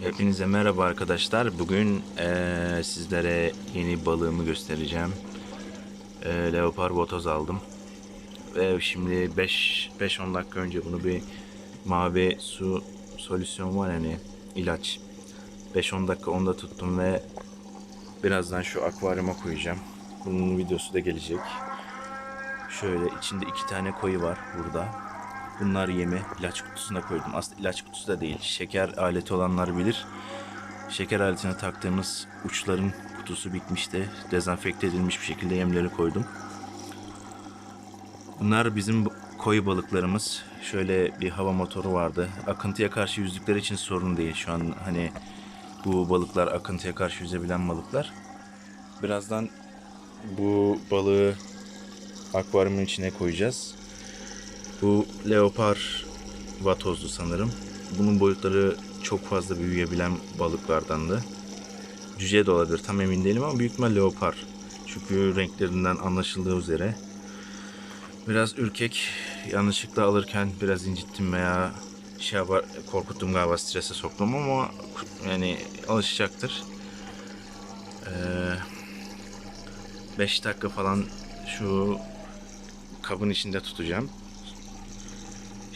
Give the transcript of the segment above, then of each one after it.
Hepinize merhaba arkadaşlar. Bugün eee, sizlere yeni balığımı göstereceğim. Eee leopar botoz aldım. Ve şimdi 5-10 dakika önce bunu bir mavi su solüsyon var hani ilaç. 5-10 dakika onda tuttum ve birazdan şu akvaryuma koyacağım. Bunun videosu da gelecek. Şöyle içinde iki tane koyu var burada. Bunlar yemi ilaç kutusuna koydum. Aslında ilaç kutusu da değil. Şeker aleti olanlar bilir. Şeker aletine taktığımız uçların kutusu bitmişti. Dezenfekte edilmiş bir şekilde yemleri koydum. Bunlar bizim koyu balıklarımız. Şöyle bir hava motoru vardı. Akıntıya karşı yüzdükleri için sorun değil. Şu an hani bu balıklar akıntıya karşı yüzebilen balıklar. Birazdan bu balığı akvaryumun içine koyacağız. Bu leopar vatozdu sanırım. Bunun boyutları çok fazla büyüyebilen balıklardandı. Cüce de olabilir tam emin değilim ama büyük ihtimal leopar. Çünkü renklerinden anlaşıldığı üzere. Biraz ürkek. Yanlışlıkla alırken biraz incittim veya şey yapar, korkuttum galiba strese soktum ama yani alışacaktır. 5 dakika falan şu kabın içinde tutacağım.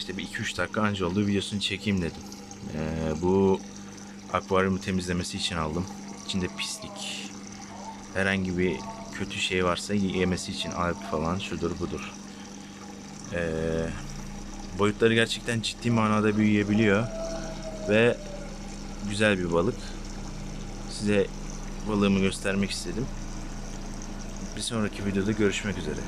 İşte bir 2-3 dakika anca oldu videosunu çekeyim dedim. Ee, bu akvaryumu temizlemesi için aldım. İçinde pislik, herhangi bir kötü şey varsa yemesi için alp falan şudur budur. Ee, boyutları gerçekten ciddi manada büyüyebiliyor ve güzel bir balık. Size balığımı göstermek istedim. Bir sonraki videoda görüşmek üzere.